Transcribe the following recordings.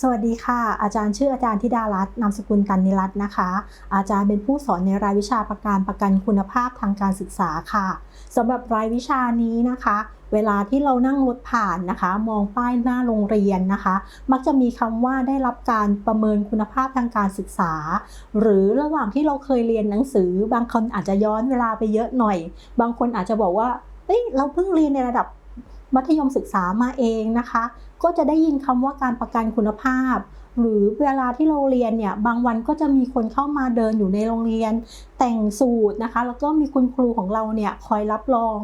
สวัสดีค่ะ อาจารย์ชื่ออาจารย์ธิดารัตน์นามสกุลตันนิรัตน์นะคะ อาจารย์เป็นผู้สอนในรายวิชาประการประกันคุณภาพทางการศึกษาค่ะสำหรับรายวิชานี้นะคะ เวลาที่เรานั่งรถผ่านนะคะ มองป้ายหน้าโรงเรียนนะคะ มักจะมีคำว่าได้รับการประเมินคุณภาพทางการศึกษา หรือระหว่างที่เราเคยเรียนหนังสือ บางคนอาจจะย้อนเวลาไปเยอะหน่อย บางคนอาจจะบอกว่าเอ้ยเราเพิ่งเรียนในระดับ มัธยมศึกษามาเองนะคะ ก็จะได้ยินคำว่าการประกันคุณภาพ หรือเวลาที่เราเรียนเนี่ยบางวันก็จะมีคนเข้ามาเดินอยู่ในโรงเรียน แต่งสูตรนะคะ แล้วก็มีคุณครูของเราเนี่ยคอยรับรอง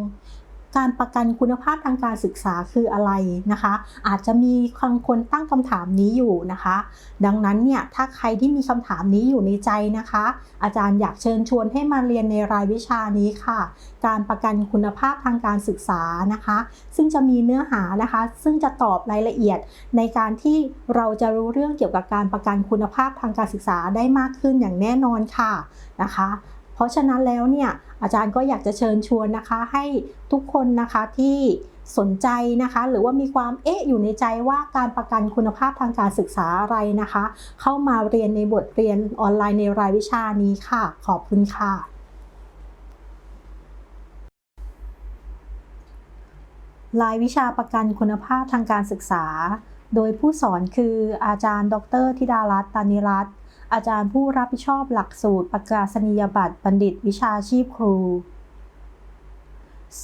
การประกันคุณภาพทางการศึกษาคืออะไรนะคะ อาจจะมีบางคนตั้งคำถามนี้อยู่นะคะ ดังนั้นเนี่ยถ้าใครที่มีคำถามนี้อยู่ในใจนะคะ อาจารย์อยากเชิญชวนให้มาเรียนในรายวิชานี้ค่ะ การประกันคุณภาพทางการศึกษานะคะ ซึ่งจะมีเนื้อหานะคะ ซึ่งจะตอบรายละเอียดในการที่เราจะรู้เรื่องเกี่ยวกับการประกันคุณภาพทางการศึกษาได้มากขึ้นอย่างแน่นอนค่ะนะคะ เพราะฉะนั้นแล้วเนี่ยอาจารย์ก็อยากจะเชิญชวนนะคะให้ทุกคนนะคะที่สนใจนะคะ หรือว่ามีความเอ๊ะอยู่ในใจว่าการประกันคุณภาพทางการศึกษาอะไรนะคะ เข้ามาเรียนในบทเรียนออนไลน์ในรายวิชานี้ค่ะ ขอบคุณค่ะรายวิชาประกันคุณภาพทางการศึกษา โดยผู้สอนคืออาจารย์ ดรธิดารัตน์ตานิรัตน์ อาจารย์ผู้รับผิดชอบหลักสูตรประกาศนียบัตรบัณฑิตวิชาชีพครู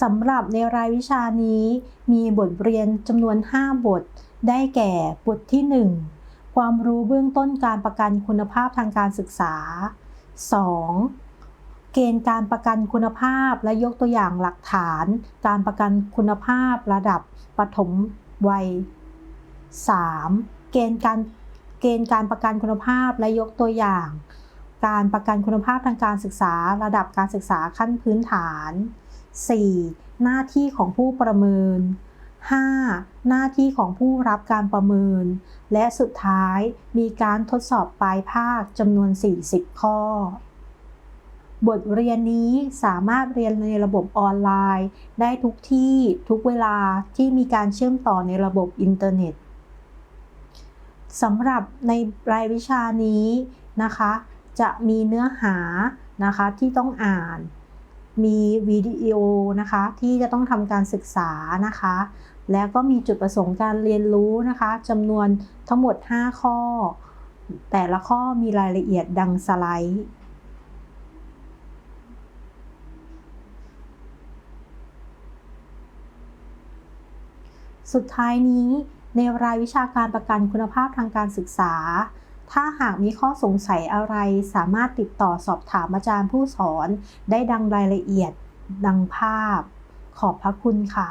สำหรับในรายวิชานี้มีบทเรียนจำนวน 5 บท ได้แก่บทที่ 1 ความรู้เบื้องต้นการประกันคุณภาพทางการศึกษา 2. เกณฑ์การประกันคุณภาพและยกตัวอย่างหลักฐาน การประกันคุณภาพระดับปฐมวัย 3. เกณฑ์การ เกณฑ์การประกันคุณภาพและยกตัวอย่าง การประกันคุณภาพทางการศึกษา ระดับการศึกษาขั้นพื้นฐาน 4. หน้าที่ของผู้ประเมิน 5. หน้าที่ของผู้รับการประเมิน และสุดท้ายมีการทดสอบปลายภาคจำนวน 40 ข้อ บทเรียนนี้สามารถเรียนในระบบออนไลน์ ได้ทุกที่ทุกเวลาที่มีการเชื่อมต่อในระบบอินเทอร์เน็ต สำหรับในรายวิชานี้นะคะ จะมีเนื้อหานะคะที่ต้องอ่าน มีวิดีโอนะคะที่จะต้องทำการศึกษานะคะ แล้วก็มีจุดประสงค์การเรียนรู้นะคะจำนวนทั้งหมด 5 ข้อ แต่ละข้อมีรายละเอียดดังสไลด์สุดท้ายนี้ ในรายวิชาการประกันคุณภาพทางการศึกษา ถ้าหากมีข้อสงสัยอะไรสามารถติดต่อสอบถามอาจารย์ผู้สอน ได้ดังรายละเอียดดังภาพ ขอบพระคุณค่ะ